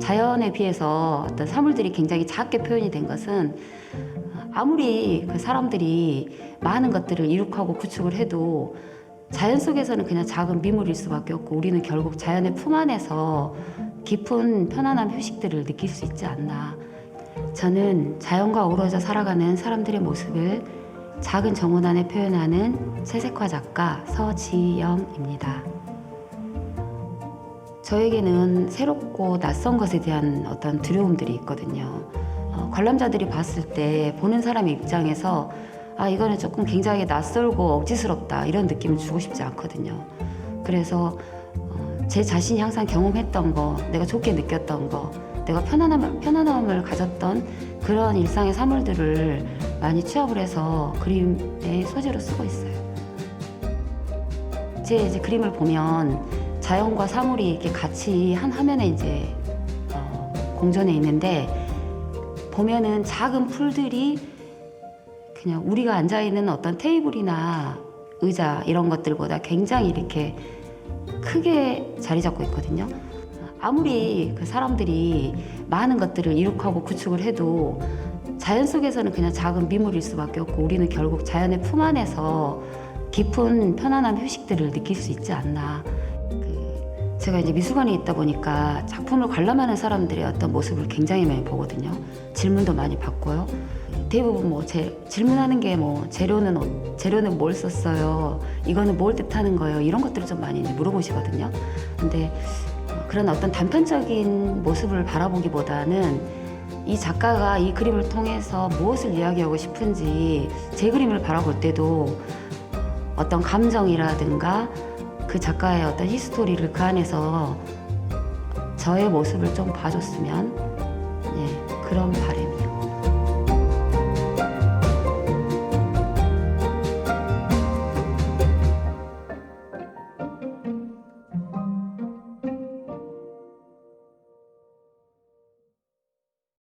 자연에 비해서 어떤 사물들이 굉장히 작게 표현이 된 것은 아무리 그 사람들이 많은 것들을 이룩하고 구축을 해도 자연 속에서는 그냥 작은 미물일 수밖에 없고 우리는 결국 자연의 품 안에서 깊은 편안함 휴식들을 느낄 수 있지 않나. 저는 자연과 어우러져 살아가는 사람들의 모습을 작은 정원 안에 표현하는 채색화 작가 서지영입니다. 저에게는 새롭고 낯선 것에 대한 어떤 두려움들이 있거든요. 어, 관람자들이 봤을 때 보는 사람의 입장에서 아 이거는 조금 굉장히 낯설고 억지스럽다 이런 느낌을 주고 싶지 않거든요. 그래서 어, 제 자신이 항상 경험했던 거, 내가 좋게 느꼈던 거, 내가 편안함, 편안함을 가졌던 그런 일상의 사물들을 많이 취합을 해서 그림의 소재로 쓰고 있어요. 제 이제 그림을 보면 자연과 사물이 이렇게 같이 한 화면에 이제 어, 공존해 있는데 보면은 작은 풀들이 그냥 우리가 앉아 있는 어떤 테이블이나 의자 이런 것들보다 굉장히 이렇게 크게 자리 잡고 있거든요. 아무리 그 사람들이 많은 것들을 이룩하고 구축을 해도 자연 속에서는 그냥 작은 미물일 수밖에 없고 우리는 결국 자연의 품 안에서 깊은 편안함 휴식들을 느낄 수 있지 않나. 그 제가 이제 미술관에 있다 보니까 작품을 관람하는 사람들의 어떤 모습을 굉장히 많이 보거든요. 질문도 많이 받고요. 대부분 뭐 제, 질문하는 게 뭐 재료는 어- 재료는 뭘 썼어요? 이거는 뭘 뜻하는 거예요? 이런 것들을 좀 많이 물어보시거든요. 근데 어, 그런 어떤 단편적인 모습을 바라보기보다는 이 작가가 이 그림을 통해서 무엇을 이야기하고 싶은지 제 그림을 바라볼 때도 어떤 감정이라든가 그 작가의 어떤 히스토리를 그 안에서 저의 모습을 좀 봐줬으면 예, 그런 바람이요.